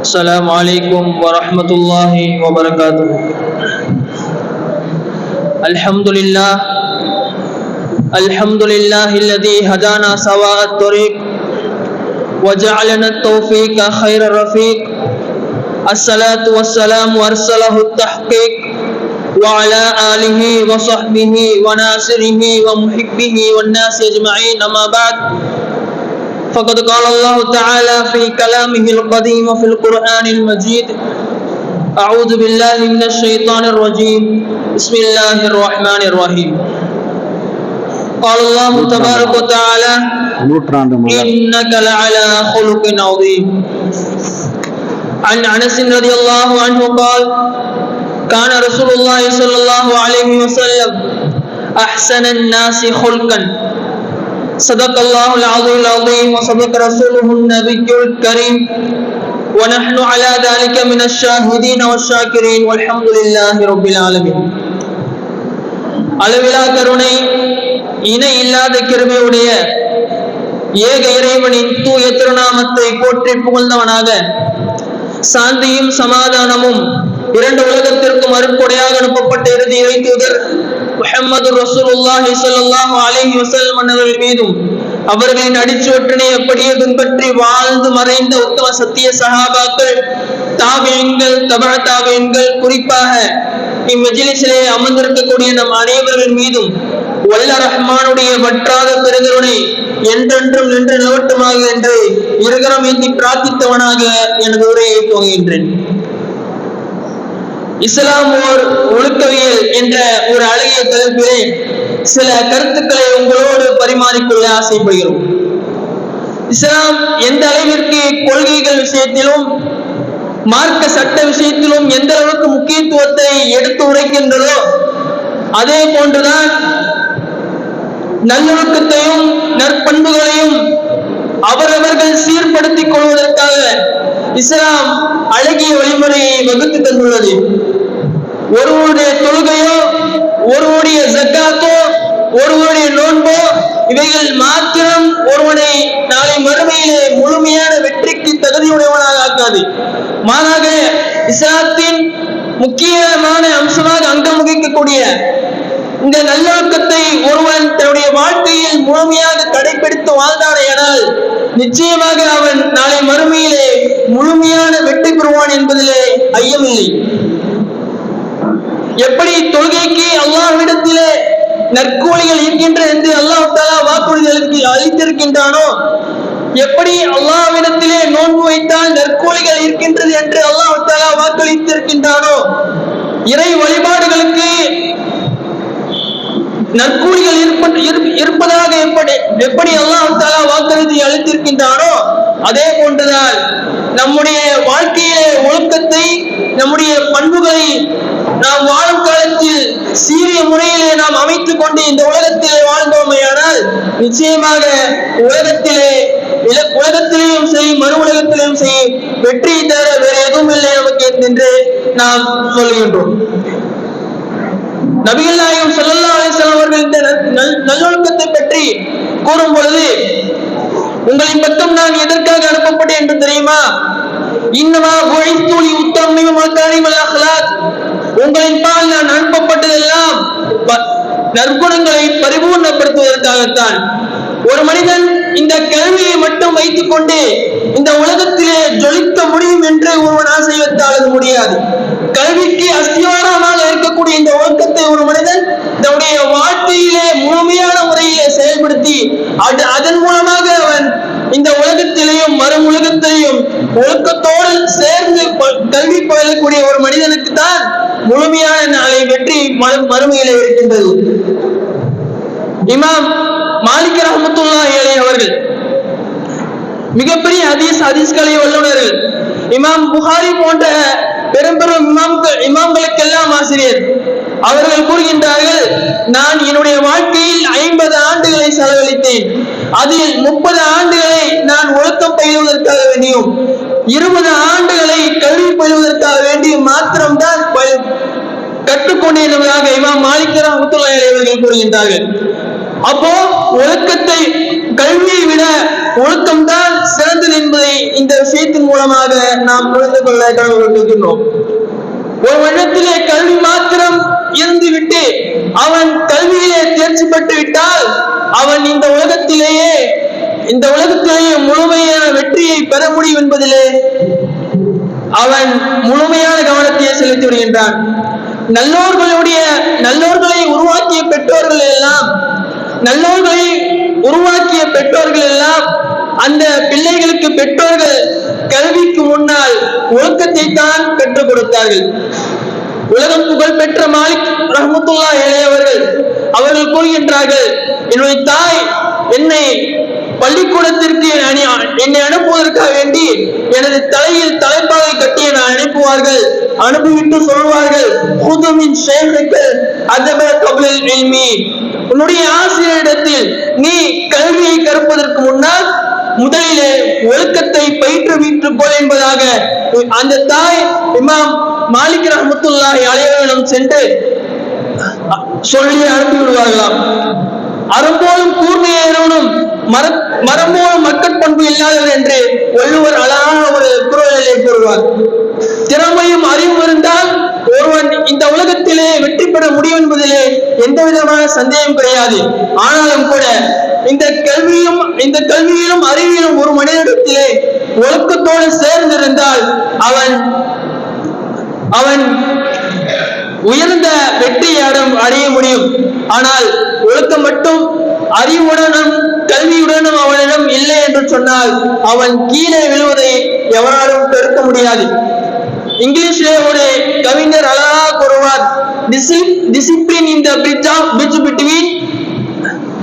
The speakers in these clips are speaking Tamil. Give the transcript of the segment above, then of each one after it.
السلام عليكم ورحمة الله وبركاته. الحمد لله. الحمد لله الذي هدانا سواء الطريق وجعلنا التوفيق خير الرفيق. الصلاة والسلام أرسله التحقيق وعلى آله وصحبه وناصره ومحبه والناس أجمعين. أما بعد فقد قال الله تعالى في كلامه القديم وفي القرآن المجيد أعوذ بالله من الشيطان الرجيم. بسم الله الرحمن الرحيم. قال الله تبارك وتعالى إنك لعلى خلق عظيم. عن أنس رضي الله عنه قال كان رسول الله صلى الله عليه وسلم أحسن الناس خلقا. صدق الله العظيم العظيم وصدق رسوله النبي الكريم ونحن على ذلك من الشاهدين والشاكرين والحمد لله رب العالمين அளவிலா கருணை இணை இல்லாத கிருமையுடைய ஏக இறைவனின் தூய திருநாமத்தை போற்றி புகழ்ந்தவனாக சாந்தியும் சமாதானமும் இரண்டு உலகத்திற்கும் அருட்கொடையாக அனுப்பப்பட்ட இறுதி இறை தூதர் முஹம்மது ரசூலுல்லாஹி ஸல்லல்லாஹு அலைஹி வஸல்லம் அவர்கள் மீதும் அவர்களின் அடிச்சுவற்றினை அப்படியே பின்பற்றி வாழ்ந்து மறைந்த உத்தம சத்திய சகாபாக்கள் தாபியங்கள் தபா தாபியங்கள் குறிப்பாக இம்மஜிலிசிலே அமர்ந்திருக்கக்கூடிய நம் அனைவர்கள் மீதும் வல்ல ரஹ்மானுடைய வற்றாத பெருகருணை என்றென்றும் நின்று நிலவட்டுமாக என்று இருகரம் ஏந்தி பிரார்த்தித்தவனாக எனது உரையை துவங்குகின்றேன். இஸ்லாம் ஓர் ஒழுக்கவியல் என்ற ஒரு அழகிய தலைப்பிலே சில கருத்துக்களை உங்களோடு பரிமாறிக்கொள்ள ஆசைப்படுகிறோம். இஸ்லாம் எந்த அளவிற்கு கொள்கைகள் விஷயத்திலும் மார்க்க சட்ட விஷயத்திலும் எந்த அளவுக்கு முக்கியத்துவத்தை எடுத்து உரைக்கின்றதோ அதே போன்றுதான் நல்லொழுக்கத்தையும் நற்பண்புகளையும் அவரவர்கள் சீர்படுத்திக் கொள்வதற்காக இஸ்லாம் அழகிய வழிமுறையை வகுத்து தந்துள்ளது. ஒருவருடைய தொழுகையோ ஒருவருடைய ஜக்காத்தோ ஒருவருடைய நோன்போ இவைகள் மாத்திரம் ஒருவனை நாளை மறுமையிலே முழுமையான வெற்றிக்கு தகுதியுடையவனாக ஆக்காது. மாறாக இஸ்லாத்தின் முக்கியமான அம்சமாக அங்கம் வகிக்கக்கூடிய இந்த நல்லொழுக்கத்தை ஒருவன் தன்னுடைய வாழ்க்கையில் முழுமையாக கடைபிடித்து வாழ்ந்தானேயானால் நிச்சயமாக அவன் நாளை மறுமையிலே முழுமையான வெற்றி பெறுவான் என்பதிலே ஐயமில்லை. எப்படி தொழுகைக்கு அல்லாஹ்விடத்திலே நற்கூலிகள் இருக்கின்ற என்று அல்லாஹ் தாலா வாக்குறுதிகளுக்கு அளித்திருக்கின்றானோ? எப்படி அல்லாஹ்விடத்திலே நோன்பு வைத்தால் நற்கூலிகள் இருக்கின்றது என்று அல்லாஹ் தாலா வாக்களித்திருக்கின்றானோ? இறை வழிபாடுகளுக்கு நற்கூலிகள் இருப்பதாக எப்படி எப்படி எல்லாம் தாலா வாக்குறுதி அளித்திருக்கின்றானோ அதே போன்றுதான் நம்முடைய வாழ்க்கையிலே ஒழுக்கத்தை நம்முடைய பண்புகளை நாம் வாழும் காலத்தில் சீரிய முறையிலே நாம் அமைத்துக் கொண்டு இந்த உலகத்திலே வாழ்ந்தோமையானால் நிச்சயமாக உலகத்திலே உலகத்திலேயும் சரி மறு உலகத்திலேயும் சரி வெற்றி தர வேறு எதுவும் இல்லை நமக்கு என்று நாம் சொல்கின்றோம். நபிகள் நாயகம் ஸல்லல்லாஹு அலிஸ்லாம் அவர்கள் இந்த நல்- நல்லொழுக்கத்தை பற்றி கூறும் பொழுது உங்களின் பக்கம் நான் எதற்காக அனுப்பப்பட்டேன் என்று தெரியுமா? இன்னமா ஒழித்தூளி உத்தமியும் மக்காரிமல் அஹ்லாக். உங்களின் பால் நான் அனுப்பப்பட்டதெல்லாம் ப- நற்குணங்களை பரிபூர்ணப்படுத்துவதற்காகத்தான். ஒரு மனிதன் இந்த கல்வியை மட்டும் வைத்துக் கொண்டு இந்த உலகத்திலே ஜொலிக்க முடியும் என்று ஒருவன் ஆசை வைத்தால் அது முடியாது. கல்விக்கு அஸ்திவாரமாக இருக்கக்கூடிய இந்த ஒழுக்கத்தை ஒரு மனிதன் தன்னுடைய வாழ்க்கையிலே முழுமையான முறையிலே செயல்படுத்தி அது அதன் மூலமாக அவன் இந்த உலகத்திலேயும் மறு உலகத்திலையும் ஒழுக்கத்தோடு சேர்ந்து ப- கல்வி பயிலக்கூடிய ஒரு மனிதனுக்கு தான் முழுமையான நாளை வெற்றி மறுமையிலே இருக்கின்றது. இமாம் மாலிக் ரஹமத்துல்லா ஏழை அவர்கள். மிகப்பெரிய ஹதீஸ் ஹதீஸ்களை வல்லுநர்கள். இமாம் புகாரி போன்ற பெரும்பெரும் பெரும் இமாம்கள் இமாம்களுக்கெல்லாம் ஆசிரியர். அவர்கள் கூறுகின்றார்கள் நான் என்னுடைய வாழ்க்கையில் ஐம்பது ஆண்டுகளை செலவழித்தேன். அதில் முப்பது ஆண்டுகளை நான் ஒழுக்கம் பயிலுவதற்காக வேண்டியும் இருபது ஆண்டுகளை கல்வி பயிலுவதற்காக வேண்டியும் மாத்திரம்தான் பய- இமாம் மாலிக் ரஹமத்துல்லா அவர்கள் கூறுகின்றார்கள். அப்போ ஒழுக்கத்தை கல்வியை விட ஒழுக்கம்தான் இந்த விஷயத்தின் மூலமாக நாம் புரிந்து கொள்ள கடவுள்கின்றோம் ஒரு வருடத்திலே கல்வி மாத்திரம் இருந்துவிட்டு அவன் கல்வியிலே தேர்ச்சி பெற்று விட்டால் அவன் இந்த உலகத்திலேயே இந்த உலகத்திலேயே முழுமையான வெற்றியை பெற முடியும் என்பதிலே அவன் முழுமையான கவனத்தை செலுத்தி வருகின்றான். நல்லோர்களுடைய நல்லோர்களை உருவாக்கிய பெற்றோர்கள் எல்லாம் நல்லோர்களை உருவாக்கிய பெற்றோர்கள் எல்லாம் அந்த பிள்ளைகளுக்கு பெற்றோர்கள் கல்விக்கு முன்னால் ஒழுக்கத்தை தான் கற்றுக் கொடுத்தார்கள். உலகம் புகழ் பெற்ற மாலிக் ரஹமத்துல்லா இளையவர்கள் அவர்கள் கூறுகின்றார்கள் என்னுடைய தாய் என்னை பள்ளிக்கூடத்திற்கு என்னை அனுப்புவதற்காக வேண்டி எனது தலையில் தலைப்பாகை கட்டி நான் அனுப்புவார்கள். அனுப்பிவிட்டு சொல்வார்கள் புதுமின் ஷேகுகள் அதப கபில் இல்மி உன்னுடைய ஆசிரியரிடத்தில் நீ கல்வியை கற்பதற்கு முன்னால் முதலிலே ஒழுக்கத்தை பயிற்றுவித்துக் கொள் என்பதாக அந்த தாய் இமாம் மாலிக் ரஹமத்துல்லாஹி அலைவரிடம் சென்று சொல்லி அனுப்பி விடுவார்களாம் அறம்போலும் கூர்மையேறவனும் மர மரம்போலும் மக்கட்பண்பு இல்லாதவர் என்று வள்ளுவர் அழகான ஒரு குரலை கூறுவார். திறமையும் அறிவும் இருந்தால் ஒருவன் இந்த உலகத்திலே வெற்றி பெற முடியும் என்பதிலே எந்த விதமான சந்தேகம் கிடையாது. ஆனாலும் கூட இந்த கல்வியும் இந்த கல்வியிலும் அறிவியலும் ஒரு மனிதனிடத்திலே ஒழுக்கத்தோடு சேர்ந்திருந்தால் அவன் அவன் உயர்ந்த வெற்றி அட- அடைய முடியும். ஆனால் ஒழுக்கம் மட்டும் அறிவுடனும் கல்வியுடனும் அவனிடம் இல்லை என்று சொன்னால் அவன் கீழே விழுவதை எவராலும் தடுக்க முடியாது. இங்கிலீஷிலே ஒரு கவிஞர் அழகா கூறுவார் discipline in the bridge of bridge between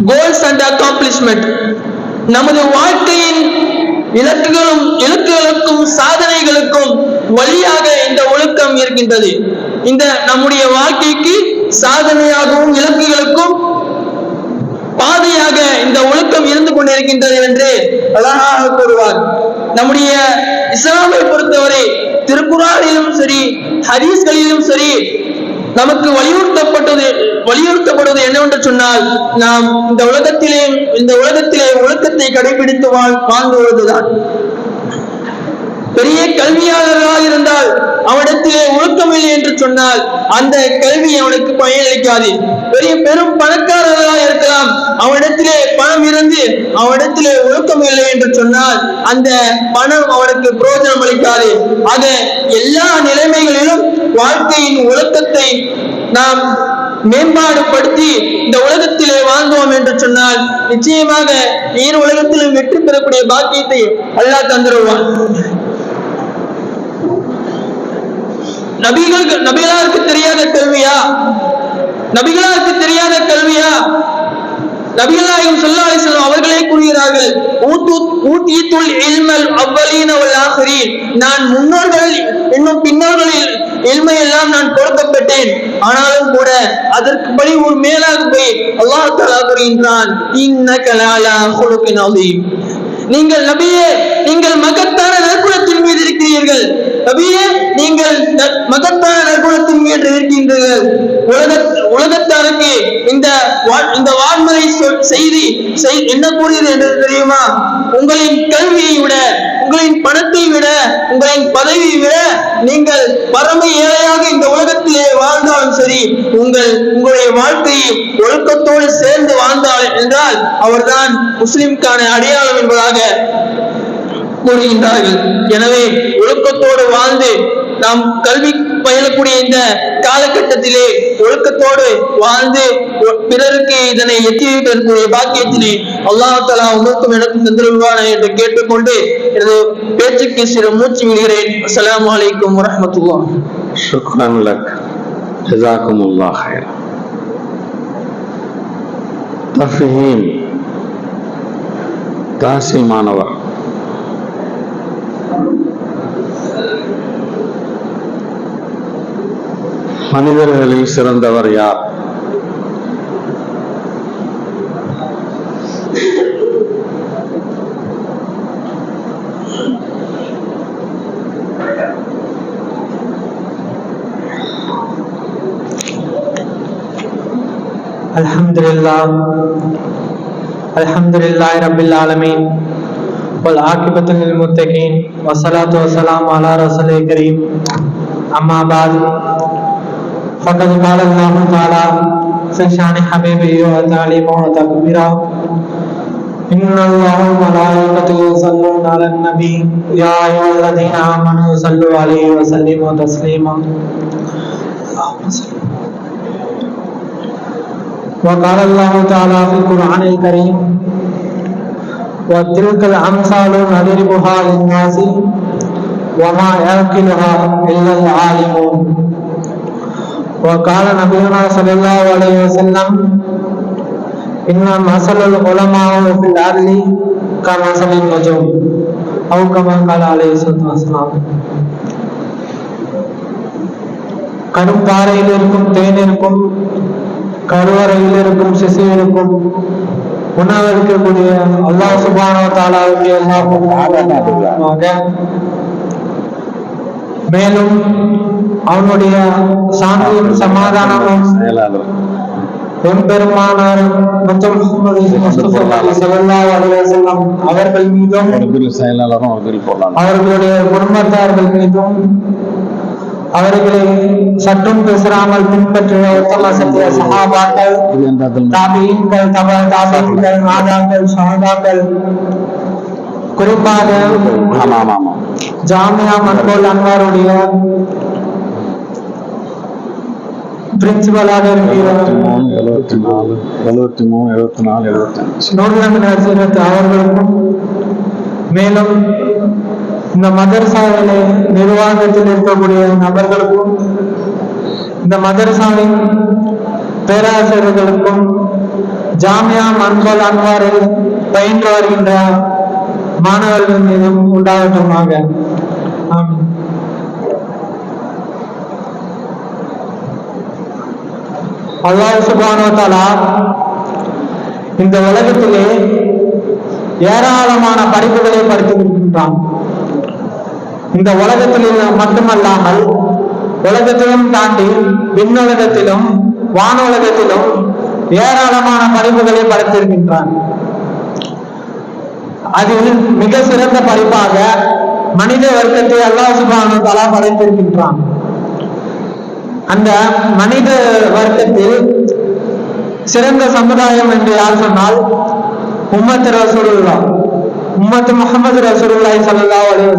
goals and accomplishment நமது வாழ்க்கையின் இலக்குகளும் இலக்குகளுக்கும் சாதனைகளுக்கும் வழியாக இந்த ஒழுக்கம் இருக்கின்றது. இந்த நம்முடைய வாழ்க்கைக்கு சாதனையாகவும் இலக்குகளுக்கும் பாதையாக இந்த ஒழுக்கம் இருந்து கொண்டிருக்கின்றது என்று அழகாக கூறுவார் நம்முடைய இஸ்லாமை பொறுத்தவரை திருக்குறானிலும் சரி ஹரீஸ்களிலும் சரி நமக்கு வலியுறுத்தப்பட்டது வலியுறுத்தப்படுவது என்னவென்று சொன்னால் நாம் இந்த உலகத்திலே இந்த உலகத்திலே ஒழுக்கத்தை கடைபிடித்து வாழ் வாழ்ந்து வருவதுதான். பெரிய கல்வியாளராக இருந்தால் அவனிடத்திலே ஒழுக்கம் இல்லை என்று சொன்னால் அந்த கல்வி அவனுக்கு பயனளிக்காது பெரிய பெரும் பணக்காரராக இருக்கலாம். அவனிடத்திலே பணம் இருந்து அவனிடத்திலே ஒழுக்கம் இல்லை என்று சொன்னால் அந்த பணம் அவனுக்கு பிரயோஜனம் அளிக்காது. ஆக எல்லா நிலைமைகளிலும் வாழ்க்கையின் ஒழுக்கத்தை நாம் மேம்பாடு படுத்தி இந்த உலகத்திலே வாழ்ந்தோம் என்று சொன்னால் நிச்சயமாக ஈர் உலகத்திலும் வெற்றி பெறக்கூடிய பாக்கியத்தை அல்லாஹ் தந்துருவான். நபிகளுக்கு நபிகளாருக்கு தெரியாத கல்வியா நபிகளாருக்கு தெரியாத கல்வியா நபிகளாயும் செல்லும் அவர்களே கூறுகிறார்கள் ஊத்து ஊட்டியத்துள் இல்மல் அவ்வளீன வல் நான் முன்னோர்கள் இன்னும் பின்னோர்களில் இல்மை எல்லாம் நான் கொடுக்கப்பட்டேன். ஆனாலும் கூட அதற்கு படி ஒரு மேலாக போய் அல்லாஹ் தலா கூறுகின்றான் இன்ன கலாலா ஹுலுகின் நீங்கள் நபியே நீங்கள் மகத்தான நற்குணத்தின் மீது இருக்கிறீர்கள். நபியே நீங்கள் மகத்தான நற்குணத்தின் மீது இருக்கின்றீர்கள். உலக உலகத்தாருக்கு இந்த இந்த வான்முறை செய்தி செய்- என்ன கூறுகிறது என்று தெரியுமா? உங்களின் கல்வியை விட உங்களின் பணத்தை விட உங்களின் பதவியை விட நீங்கள் பரம ஏழையாக இந்த உலகத்திலே வாழ்ந்தாலும் சரி உங்கள் உங்களுடைய வாழ்க்கையை ஒழுக்கத்தோடு சேர்ந்து வாழ்ந்தால் என்றால் அவர்தான் முஸ்லிம்கான அடையாளம் என்பதாக செய்வதாக கூறுகின்றார்கள். எனவே ஒழுக்கத்தோடு வாழ்ந்து நாம் கல்வி பயிலக்கூடிய இந்த காலகட்டத்திலே ஒழுக்கத்தோடு வாழ்ந்து பிறருக்கு இதனை எத்தி வைப்பதற்குரிய பாக்கியத்தினை அல்லாஹலா உங்களுக்கும் எனக்கும் தந்திருவான என்று கேட்டுக்கொண்டு எனது பேச்சுக்கு சில மூச்சு விடுகிறேன். அஸ்லாம் வலைக்கம் வரமத்துல்லா தஃபீம் தாசிமானவர் மனிதர்களில் சிறந்தவர் யார் الحمد لله الحمد لله رب العالمين والعاقبة للمتقين والصلاة والسلام على رسول الكريم أما بعد فقد قال الله تعالى في شان حبيبه وتعليمه وتكبيره إن الله وملائكته يصلون على النبي يا أيها الذين آمنوا صلوا عليه وسلموا تسليما وقال الله تعالى في القرآن الكريم وتلك الأمثال نضربها للناس وما يعقلها إلا العالمون وقال نبينا صلى الله عليه وسلم إن مثل العلماء في الأرض كمثل النجوم أو كما قال عليه الصلاة والسلام கரும்பாறையில் இருக்கும் தேனிற்கும் கருவறையில் இருக்கும் சிசுவிற்கும் உணவளிக்கக்கூடிய அல்லாஹ் சுபானோ தாலாவுக்கு எல்லாம் மேலும் அவனுடைய சாந்தியும் சமாதானமும் செயலாளர். பெருமானார் மற்றும் அவர்கள் மீதும் அவர்களுடைய குடும்பத்தார்கள் மீதும் அவர்களை சற்றும் பேசாமல் பின்பற்றிய உத்தம சத்திய சகாபாக்கள் தப மாதாக்கள் ஷஹதாக்கள் குறிப்பாக ஜாமியா மன்போல் அன்வாருடைய பிரின்சிபலாக இருக்கிறார் நாலு மூணு நாலு அவர்களுக்கும் மேலும் இந்த மதரசாவிலே நிர்வாகத்தில் இருக்கக்கூடிய நபர்களுக்கும் இந்த மதரசாவின் பேராசிரியர்களுக்கும் ஜாமியா மன்போல் அன்வாரில் பயின்று வருகின்ற மாணவர்கள் மீதும் உண்டாகட்டுமாக. ஆமீன். அல்லாஹ் சுபானோ தாலா இந்த உலகத்திலே ஏராளமான படிப்புகளை படித்திருக்கின்றான். இந்த உலகத்தில் மட்டுமல்லாமல் உலகத்திலும் தாண்டி விண்ணுலகத்திலும் வானுலகத்திலும் ஏராளமான படைப்புகளை படைத்திருக்கின்றான். அதில் மிக சிறந்த படைப்பாக மனித வர்க்கத்தை அல்லாஹ் சுபானு தலா படைத்திருக்கின்றான். அந்த மனித வர்க்கத்தில் சிறந்த சமுதாயம் என்று யார் சொன்னால் உம்மத் ரசூலுல்லா உம்மத் முகமது ரசூலுல்லாய் ஸல்லல்லாஹு அலைஹி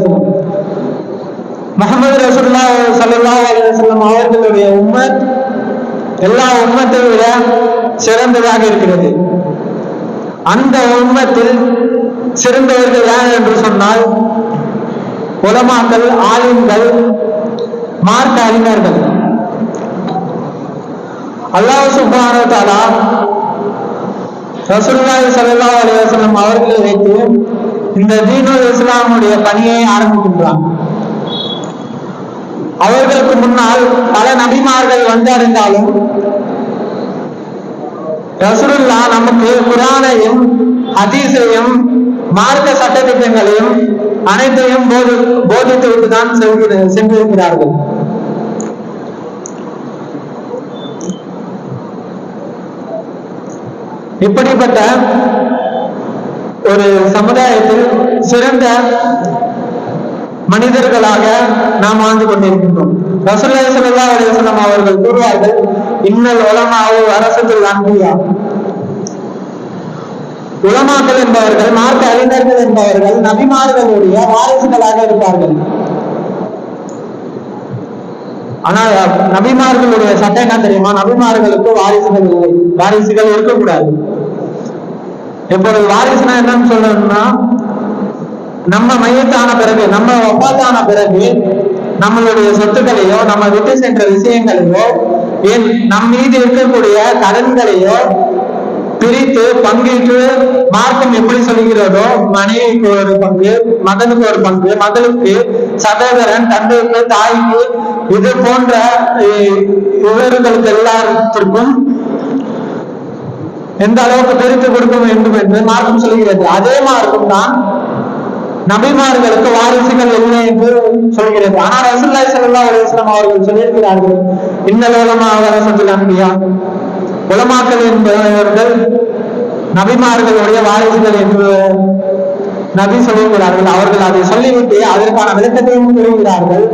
முகமது ரசூல்லா சல்லா அலைஹி அவர்களுடைய உம்மத் எல்லா உம்மத்தை விட சிறந்ததாக இருக்கிறது. அந்த உம்மத்தில் சிறந்தவர்கள் யார் என்று சொன்னால் உலமாக்கள் ஆலிம்கள் மார்க்க அறிஞர்கள். அல்லாஹ் சுப்ஹானஹு வ சல்லா ரசூலுல்லாஹி ஸல்லல்லாஹு அவர்களை வைத்து இந்த தீனுல் இஸ்லாமுடைய பணியை ஆரம்பிக்கின்றான். அவர்களுக்கு முன்னால் பல நபிமார்கள் வந்தடைந்தாலும் ரசூலுல்லா நமக்கு குரானையும் ஹதீஸையும் மார்க்க சட்டத்திட்டங்களையும் அனைத்தையும் போதி போதித்து விட்டுதான் சென்று சென்றிருக்கிறார்கள். இப்படிப்பட்ட ஒரு சமுதாயத்தில் சிறந்த மனிதர்களாக நாம் வாழ்ந்து கொண்டிருக்கின்றோம். ரசூலுல்லாஹி ஸல்லல்லாஹு அவர்கள் கூறுவார்கள் இன்னல் உலமாவு அரசத்தில் அன்பியா. உலமாக்கள் என்பவர்கள் மார்க்க அறிஞர்கள் என்பவர்கள் நபிமார்களுடைய வாரிசுகளாக இருப்பார்கள். ஆனால் நபிமார்களுடைய சட்டம் என்ன தெரியுமா? நபிமார்களுக்கு வாரிசுகள் இல்லை. வாரிசுகள் இருக்கக்கூடாது. இப்பொழுது வாரிசுனா என்னன்னு சொல்லணும்னா நம்ம மையத்தான பிறகு நம்ம ஒப்பாத்தான பிறகு நம்மளுடைய சொத்துக்களையோ நம்ம விட்டு சென்ற விஷயங்களையோ என் நம் மீது இருக்கக்கூடிய கடன்களையோ பிரித்து பங்கிட்டு மார்க்கம் எப்படி சொல்கிறதோ மனைவிக்கு ஒரு பங்கு மகனுக்கு ஒரு பங்கு மகளுக்கு சகோதரன் தந்தைக்கு தாய்க்கு இது போன்ற இவர்களுக்கு எல்லாத்திற்கும் எந்த அளவுக்கு பிரித்து கொடுக்க வேண்டும் என்று மார்க்கம் சொல்கிறது. அதே மார்க்கம் தான் நபிமார்களுக்கு வாரிசுகள் இல்லை என்று சொல்கிறது ஆனால் ரசூல்லா சல்லா அலைஹி அவர்கள் சொல்லியிருக்கிறார்கள் இன்னலோலமாக உலமா வரசத்துல் அன்பியா. உலமாக்கள் என்பவர்கள் நபிமார்களுடைய வாரிசுகள் என்று நபி சொல்லுகிறார்கள் அவர்கள் அதை சொல்லிவிட்டு அதற்கான விளக்கத்தையும் கூறுகிறார்கள்.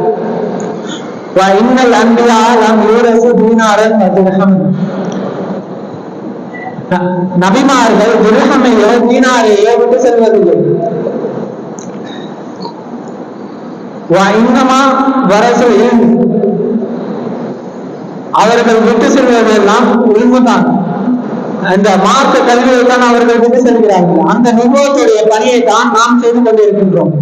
இன்னல் அன்பியா லம் யூரசு தீனாரன் வதிரகம் நபிமார்கள் துருகமையோ தீனாரையோ விட்டு செல்வதில்லை. இன்னமா வரசு அவர்கள் விட்டு செல்வதெல்லாம் உண்மைதான் அந்த மார்க்க கல்வியை தான் அவர்கள் விட்டு செல்கிறார்கள். அந்த நிர்வாகத்துடைய பணியை தான் நாம் செய்து கொண்டிருக்கின்றோம்.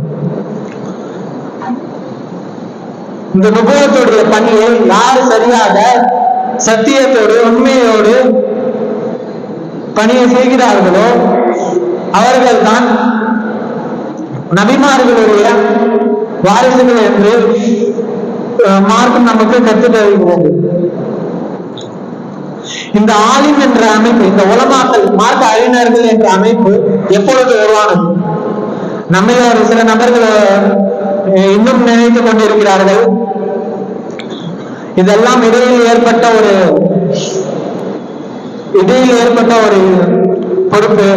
இந்த நுபவத்துடைய பணியை யார் சரியாக சத்தியத்தோடு உண்மையோடு பணியை செய்கிறார்களோ அவர்கள் தான் நபிமார்களுடைய வாரிசுகள் என்று மார்க்கம் நமக்கு கற்றுத்தருகிறது இந்த ஆலிம் என்ற அமைப்பு இந்த உலமாக்கல் மார்க்க அறிஞர்கள் என்ற அமைப்பு எப்பொழுது உருவானது? நம்மை ஒரு சில நபர்கள் இன்னும் நினைத்துக் கொண்டிருக்கிறார்கள். இதெல்லாம் இடையில் ஏற்பட்ட ஒரு இடையில் ஏற்பட்ட ஒரு பொறுப்பு.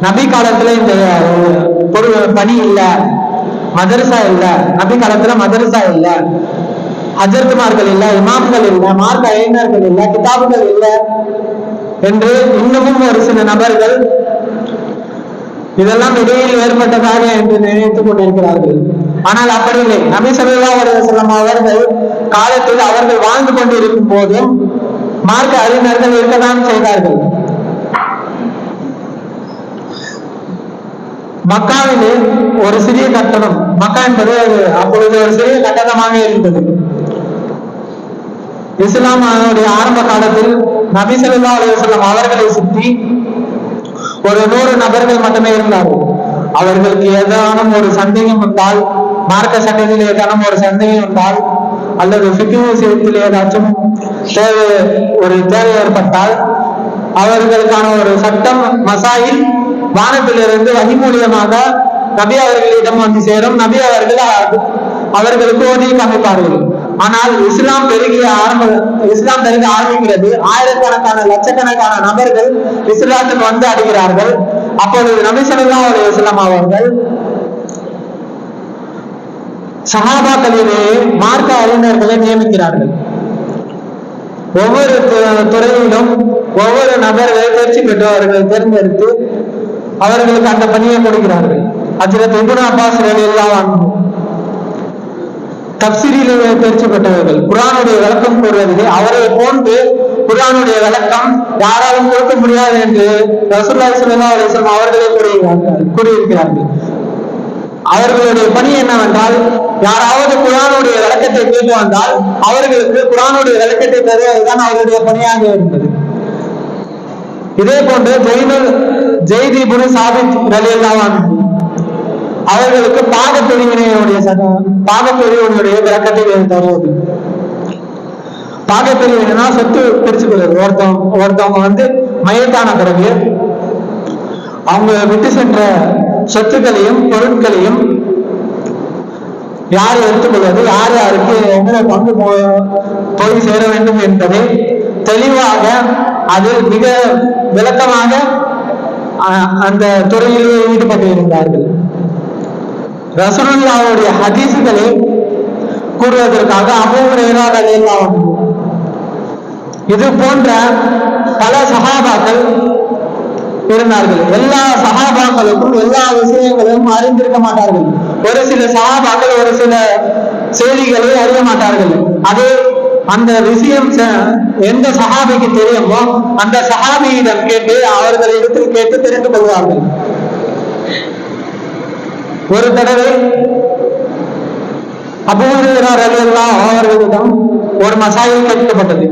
நபி காலத்துல இந்த பொறு பணி இல்ல. மதரசா இல்ல. நபி காலத்துல மதரசா இல்ல. அஜர்த்துமார்கள் இல்ல இமாம்கள் இல்ல மார்க்க அறிஞர்கள் இல்ல கிதாபுகள் இல்ல என்று இன்னமும் ஒரு சில நபர்கள் இதெல்லாம் இடையில் ஏற்பட்டதாக என்று நினைத்துக் கொண்டிருக்கிறார்கள். ஆனால் அப்படி இல்லை. நபி ஸல்லல்லாஹு அலைஹி அவர்கள் காலத்தில் அவர்கள் வாழ்ந்து கொண்டிருக்கும் போதும் மார்க்க அறிஞர்கள் இருக்கதான் செய்தார்கள். மக்காவிலே ஒரு சிறிய கட்டணம். மக்கா என்பது அப்பொழுது ஒரு சிறிய கட்டணமாக இருந்தது. இஸ்லாம் அதனுடைய ஆரம்ப காலத்தில் நபி ஸல்லல்லாஹு அலுவலம் அவர்களை சுற்றி ஒரு நூறு நபர்கள் மட்டுமே இருந்தார்கள். அவர்களுக்கு ஏதானும் ஒரு சந்தேகம் வந்தால் மார்க்க சட்டத்தில் ஏதானும் ஒரு சந்தேகம் வந்தால் அல்லது ஃபிக்ஹ் விஷயத்தில் ஏதாச்சும் தேவை ஒரு தேவை ஏற்பட்டால் அவர்களுக்கான ஒரு சட்டம் மசாயில் வானத்திலிருந்து வகி மூலியமாக நபி அவர்களிடம் வந்து சேரும். நபி அவர்கள் அவர்களுக்கு ஓதி காமிப்பார்கள். ஆனால் இஸ்லாம் பெருகிய ஆரம்ப இஸ்லாம் பெருக ஆரம்பிக்கிறது. ஆயிரக்கணக்கான லட்சக்கணக்கான நபர்கள் இஸ்லாத்துக்கு வந்து அடைகிறார்கள் அப்பொழுது நபி ஒரு இஸ்லாம் வஸல்லம் அவர்கள் சகாபாக்களிலே மார்க்க அறிஞர்களை நியமிக்கிறார்கள். ஒவ்வொரு து- துறையிலும் ஒவ்வொரு நபர்களை தேர்ச்சி பெற்றவர்கள் தேர்ந்தெடுத்து அவர்களுக்கு அந்த பணியை கொடுக்கிறார்கள். அஜரத் இபுன் அப்பாஸ் எல்லாம் அன்ஹு. தேர்ச்சி பெற்றவர்கள். குரானுடைய விளக்கம் கூறுவதிலே அவரை போன்று குரானுடைய விளக்கம் யாராலும் கொடுக்க முடியாது என்று ரசூலுல்லாஹி சுல்லா அலிஸ்லாம் அவர்களே கூறியிருக்கிறார்கள். கூறியிருக்கிறார்கள். அவர்களுடைய பணி என்னவென்றால் யாராவது குரானுடைய விளக்கத்தை கேட்டு வந்தால் அவர்களுக்கு குரானுடைய விளக்கத்தை தருவதுதான் அவர்களுடைய பணியாக இருந்தது. இதே போன்று ஜெயினுல் ஜெய்தி சாபித் ரலியல்லாஹு அவர்களுக்கு பாகப்பிரிவினையுடைய சட்டம் பாகப்பிரிவினையுடைய விளக்கத்தை தருவது. பாகப்பிரிவினா சொத்து பிரிச்சு கொள்வது ஒருத்தவங்க ஒருத்தவங்க வந்து மயத்தான பிறகு அவங்க விட்டு சென்ற சொத்துக்களையும் பொருட்களையும் யார் எடுத்துக்கொள்வது? யார் யாருக்கு எங்களை பங்கு போ- போய் சேர வேண்டும் என்பதை தெளிவாக அது மிக விளக்கமாக அ- அந்த துறையிலே ஈடுபட்டு இருந்தார்கள் ரசூலுல்லாவுடைய ஹதீசுகளை கூறுவதற்காக அபூஹுரையராக இது போன்ற பல சகாபாக்கள் இருந்தார்கள். எல்லா சகாபாக்களுக்கும் எல்லா விஷயங்களும் அறிந்திருக்க மாட்டார்கள். ஒரு சில சஹாபாக்கள் ஒரு சில செய்திகளை அறிய மாட்டார்கள். அதே அந்த விஷயம் எந்த சஹாபிக்கு தெரியுமோ அந்த சஹாபியிடம் கேட்டு அவர்களிடத்தில் கேட்டு தெரிந்து கொள்வார்கள். ஒரு தடவை அபூஹுரையர் அவர்களிடம் ஒரு மசாயில் கேட்கப்பட்டது.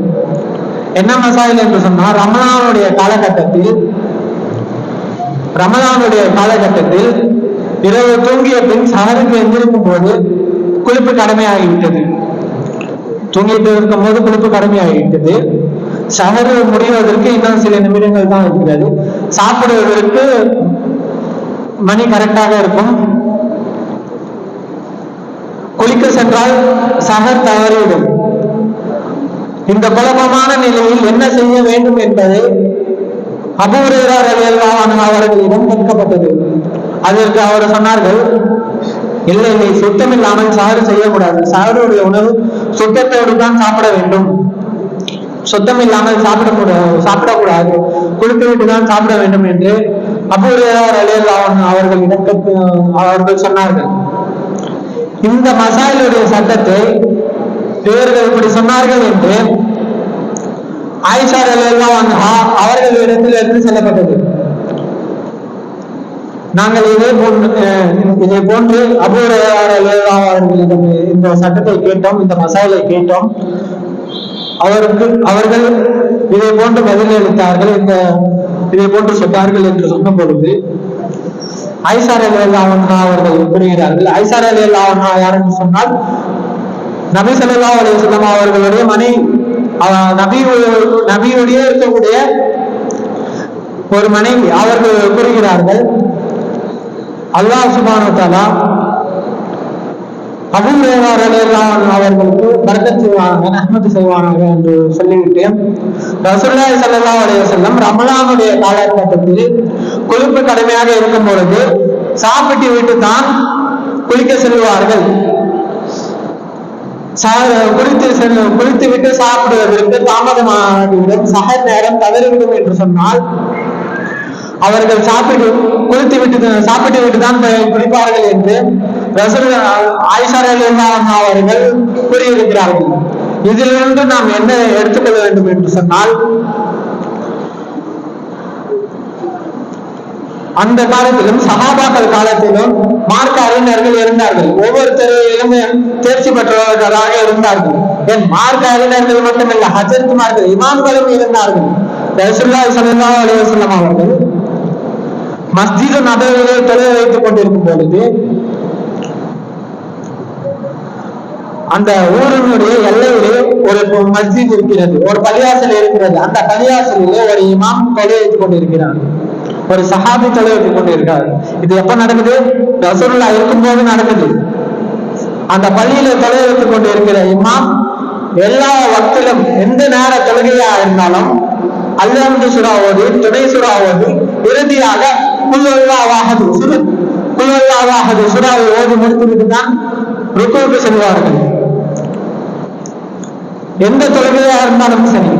என்ன மசாயில் என்று சொன்னால் ரமலானுடைய காலகட்டத்தில் ரமலானுடைய காலகட்டத்தில் இரவு தூங்கிய பின் சஹருக்கு எந்திருக்கும் போது குளிப்பு கடமையாகிவிட்டது. தூங்கிட்டு இருக்கும் போது கொழுப்பு கடுமையாகிட்டது சஹரு முடிவதற்கு இன்னும் சில நிமிடங்கள் தான் இருக்கிறது. சாப்பிடுவதற்கு மணி கரெக்டாக இருக்கும். குளிக்க சென்றால் சகர் தவறிவிடும். இந்த குழப்பமான நிலையில் என்ன செய்ய வேண்டும் என்பதை அபூரேரா ரலியல்லாஹு அவர்களிடம் கேட்கப்பட்டது. அதற்கு அவர் சொன்னார்கள் இல்லை இல்லை சுத்தம் இல்லாமல் சாறு செய்யக்கூடாது. சாருடைய உணவு சுத்தத்தோடு தான் சாப்பிட வேண்டும். சுத்தம் இல்லாமல் சாப்பிடக்கூடாது சாப்பிடக்கூடாது. குளித்து விட்டு தான் சாப்பிட வேண்டும் என்று அபூரையார் அலியல்லாஹன் அவர்கள் கேட்க- அவர்கள் சொன்னார்கள். இந்த மசாலுடைய சட்டத்தை இவர்கள் இப்படி சொன்னார்கள் என்று ஆயிஷா அலியல்லாஹ் அவர்களிடத்தில் இருந்து செல்லப்பட்டது. நாங்கள் இதே போன்று அஹ், போன்று அபூரையார் இந்த சட்டத்தை கேட்டோம் இந்த மசாலை கேட்டோம். அவருக்கு அவர்கள் இதை போன்று பதில் அளித்தார்கள் இந்த இதை போன்று சொன்னார்கள் என்று சொன்ன பொழுது ஐசார் அலி அல்லாஹா அவர்கள் கூறுகிறார்கள் ஐசார் அலி அல்லாஹா யார் என்று சொன்னால் நபி ஸல்லல்லாஹு அலி சொல்லம் அவர்களுடைய மனை நபி நபியுடைய இருக்கக்கூடிய ஒரு மனைவி அவர்கள் கூறுகிறார்கள் அல்லாஹ் சுபானத்தாலா வ தஆலா அபுரேவார் அவர்களுக்கு பரக்கத் செய்வானாக அஹமது செய்வானாக என்று சொல்லிவிட்டு ரசூலுல்லாஹி சல்லா அலைய செல்லம் ரமலானுடைய காலகட்டத்தில் கொழுப்பு கடுமையாக இருக்கும் பொழுது சாப்பிட்டு விட்டு தான் குளிக்க செல்வார்கள். சா- குளித்து சென்று குளித்து விட்டு சாப்பிடுவதற்கு தாமதமாகிவிடும். சக நேரம் தவறிவிடும் என்று சொன்னால் அவர்கள் சாப்பிட்டு குளித்து விட்டு சாப்பிட்டு விட்டு தான் குளிப்பார்கள் என்று ரசூல் ஆயிஷா அவர்கள் கூறியிருக்கிறார்கள். இதிலிருந்து நாம் என்ன எடுத்துக்கொள்ள வேண்டும் என்று சொன்னால் அந்த காலத்திலும் சகாபாக்கள் காலத்திலும் மார்க்க அறிஞர்கள் இருந்தார்கள். ஒவ்வொரு துறையிலும் தேர்ச்சி பெற்றவர்களாக இருந்தார்கள். என் மார்க்க அறிஞர்கள் மட்டுமல்ல ஹஜரத்துமார்கள் இமாம்களும் இருந்தார்கள். ரசூலுல்லாஹி ஸல்லல்லாஹு அலைஹி அவர்கள் மஸ்ஜிது நபவிலே தொலை வைத்துக் கொண்டிருக்கும் பொழுது அந்த ஊரினுடைய எல்லையிலே ஒரு மஸ்ஜித் இருக்கிறது ஒரு பள்ளியாசல் இருக்கிறது. அந்த பள்ளியாசலிலே ஒரு இமாம் தொலை வைத்துக் கொண்டிருக்கிறார். ஒரு சஹாபி தொலை வைத்துக் கொண்டிருக்கிறார். இது எப்ப நடக்குது? ரசூலுல்லா இருக்கும்போது நடக்குது. அந்த பள்ளியில தொலை வைத்துக் கொண்டிருக்கிற இமாம் எல்லா வக்திலும் எந்த நேர தொழுகையா இருந்தாலும் அல்லாஹ் சுறாவது துணை சுறாவது இறுதியாக இறுதியாக குல்வல்லாவாகது சுரு குல்வல்லாவாகது சுறாவை ஓதி முடித்துவிட்டு தான் ருக்குவுக்கு செல்வார்கள் எந்த தொழுகையா இருந்தாலும் சரி.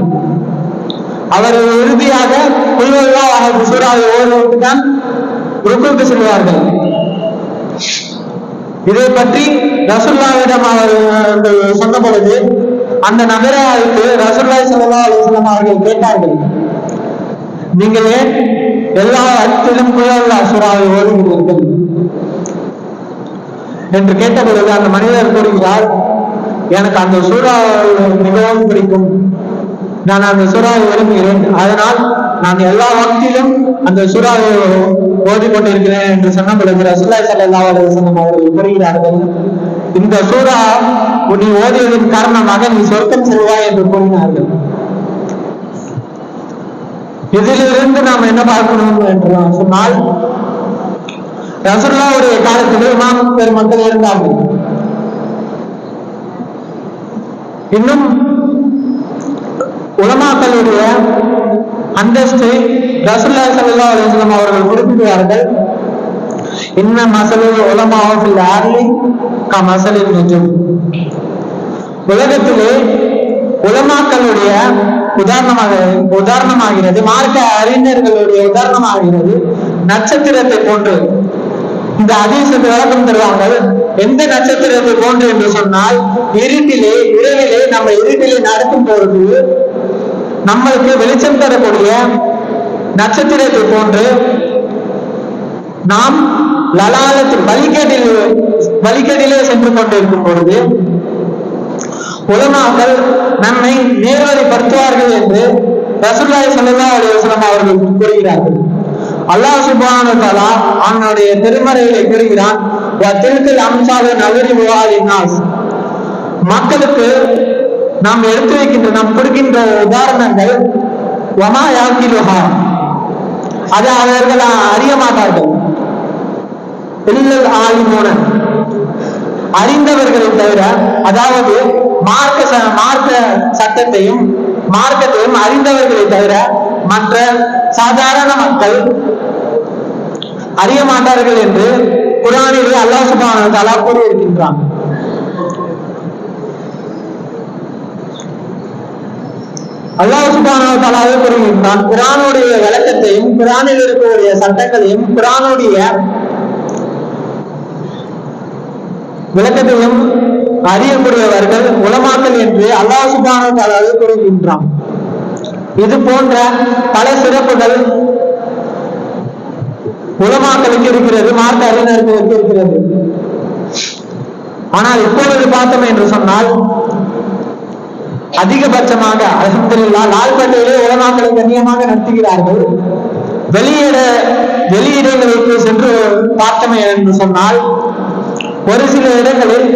அவர் இறுதியாக குல்வல்லாவாகது சுறாவை ஓதிவிட்டு தான் ருக்குவுக்கு செல்வார்கள் இதை பற்றி ரசுல்லாவிடம் அவர்கள் சொன்ன பொழுது அந்த நபரை அழைத்து ரசுல்லாய் சல்லா அலிஸ்லாம் அவர்கள் கேட்டார்கள். நீங்கள் ஏன் எல்லா அத்திலும் குயல்லா சுறாவை ஓதுகிறீர்கள் என்று கேட்ட அந்த மனிதர் கூறுகிறார் எனக்கு அந்த சூறா மிகவும் பிடிக்கும். நான் அந்த சூறாவை விரும்புகிறேன். அதனால் நான் எல்லா வகையிலும் அந்த சூறாவை ஓதிக்கொண்டிருக்கிறேன் என்று சொன்ன பிறகு ரசுல்லா சல்லா அலுவலம் அவர்கள் கூறுகிறார்கள் இந்த சூறா நீ ஓதியதன் காரணமாக நீ சொர்க்கம் செல்வாய் என்று கூறினார்கள். இதிலிருந்து நாம் என்ன பார்க்கணும் என்று சொன்னால் ரசுல்லாவுடைய காலத்தில் இமாம் பெருமக்கள் இருந்தார்கள். இன்னும் உலமாக்களுடைய அந்தஸ்து ரசுல்லா சல்லா அலுவலம் அவர்கள் குறிப்பிடுவார்கள். இன்ன மசலில் உலமா ஃபில் ஆர்லி க மசலில் நுஜும். உலகத்திலே உலமாக்களுடைய உதாரணமாக உதாரணமாகிறது மார்க்க அறிஞர்களுடைய உதாரணமாகிறது. நட்சத்திரத்தை போன்று. இந்த அதிசத்தை விளக்கம் தருவாங்க. எந்த நட்சத்திரத்தை போன்று என்று சொன்னால் இருட்டிலே இரவிலே நம்ம இருட்டிலே நடக்கும் பொழுது நம்மளுக்கு வெளிச்சம் தரக்கூடிய நட்சத்திரத்தை போன்று நாம் லலாலத்தில் வழிகேட்டில் வழிகேட்டிலே சென்று கொண்டிருக்கும் பொழுது உலமாக்கள் நம்மை நேர்வழிப்படுத்துவார்கள் என்று ரசூலுல்லாஹி ஸல்லல்லாஹு அலைஹி வஸல்லம் அவர்கள் கூறுகிறார்கள். அல்லாஹ் சுபான வ அவனுடைய திருமறைகளை கூறுகிறான் திருத்தில் தில்கல் நகரி நவரி மக்களுக்கு நாம் எடுத்து வைக்கின்ற நாம் கொடுக்கின்ற உதாரணங்கள் வமா யாக்கிலுஹா? அதை அவர்கள் அறிய மாட்டார்கள். இல்லல் ஆலிமூன. அறிந்தவர்களை தவிர அதாவது மார்க்க ச- மார்க்க சட்டத்தையும் மார்க்கத்தையும் அறிந்தவர்களை தவிர மற்ற சாதாரண மக்கள் அறிய மாட்டார்கள் என்று குரானிலே அல்லாஹ் சுபான தலா கூறியிருக்கின்றான். அல்லாஹ் சுபான தலாவே கூறுகின்றான் குரானுடைய விளக்கத்தையும் குரானில் இருக்கக்கூடிய சட்டங்களையும் குரானுடைய விளக்கத்தையும் அறியக்கூடியவர்கள் உலமாக்கல் என்று அல்லாஹ் சுப்ஹானஹு கூறுகின்றான். இது போன்ற பல சிறப்புகள் உலமாக்களுக்கு இருக்கிறது மார்க்க அறிஞர்களுக்கு இருக்கிறது. ஆனால் இப்பொழுது பார்த்தோம் என்று சொன்னால் அதிகபட்சமாக அலமதுல்லா லால்பேட்டையிலே உலமாக்களை கண்ணியமாக நடத்துகிறார்கள். வெளியிட வெளியிடங்களுக்கு சென்று பார்த்தோமே என்று சொன்னால் ஒரு சில இடங்களில்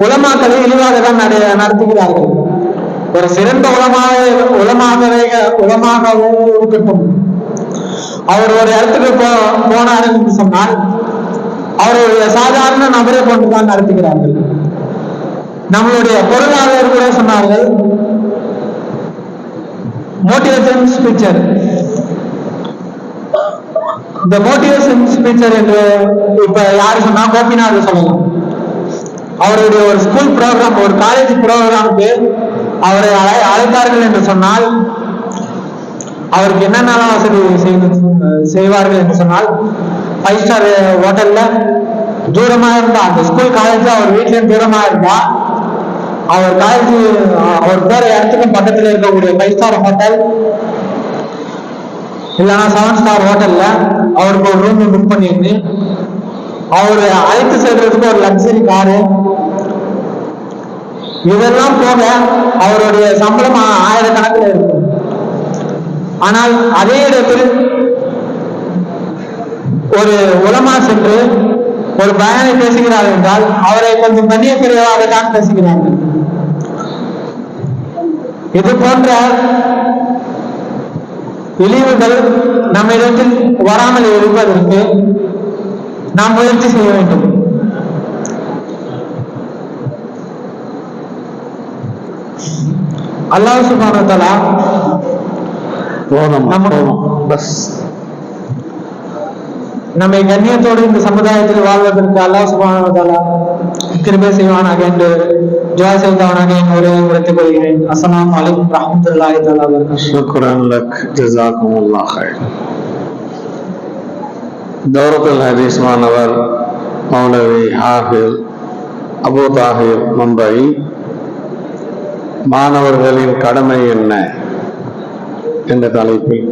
உலமாக்களை இழிவாக தான் நட- நடத்துகிறார்கள். ஒரு சிறந்த உலமாக உலமாகவே உலமாகவே இருக்கட்டும். அவர் ஒரு இடத்துக்கு போ போனார் என்று சொன்னால் அவருடைய சாதாரண நபரை கொண்டுதான் நடத்துகிறார்கள். நம்மளுடைய பொருளாளர் கூட சொன்னார்கள் மோட்டிவேஷன் ஸ்பீச்சர் இந்த மோட்டிவேஷன் ஸ்பீச்சர் என்று இப்ப யாரு சொன்னா கோபிநாத் சொல்லலாம். அவருடைய ஒரு ஸ்கூல் ப்ரோக்ராம் ஒரு காலேஜ் ப்ரோக்ராமுக்கு அவரை அழை- அழைத்தார்கள் என்று சொன்னால் அவருக்கு என்னென்னலாம் வசதி செய்து- செய்வார்கள் என்று சொன்னால் ஃபைவ் ஸ்டார் ஹோட்டல்ல தூரமா இருந்தா அந்த ஸ்கூல் காலேஜ் அவர் வீட்டிலேயும் தூரமா இருந்தா அவர் காலேஜ் அவர் போற இடத்துக்கும் பக்கத்துல இருக்கக்கூடிய ஃபைவ் ஸ்டார் ஹோட்டல் இல்லைன்னா செவன் ஸ்டார் ஹோட்டல்ல அவருக்கு ஒரு ரூம் புக் பண்ணியிருந்து அவர் அழைத்து செல்றதுக்கு ஒரு லக்ஸரி காரு இதெல்லாம் போக அவருடைய சம்பளம் ஆயிரக்கணக்கில் இருக்கும். ஆனால் அதே இடத்தில் ஒரு உலமா சென்று ஒரு பயனை பேசுகிறார் என்றால் அவரை கொஞ்சம் கண்ணியக்குறைவாக தான் பேசுகிறார்கள் இது போன்ற இழிவுகள் நம்மிடத்தில் வராமல் இருப்பதற்கு நாம் முயற்சி செய்ய வேண்டும். அல்லாஹ் போதும் நம்ம- கண்ணியத்தோடு இந்த சமுதாயத்தில் வாழ்வதற்கு அல்லாஹ் தஆலா கிருபை செய்வானாக என்று துஆ செய்தவனாக என் உரையை முடித்துக் கொள்கிறேன். அஸ்ஸலாமு அலைக்கும் வரஹ்மத்துல்லாஹி தஆலா வபரகாத்துஹு. தௌரத்துல் ஹதீஸ் மாணவர் மௌலவி ஆகில் அபு தாஹிர் மும்பை. மாணவர்களின் கடமை என்ன? என்ற தலைப்பில்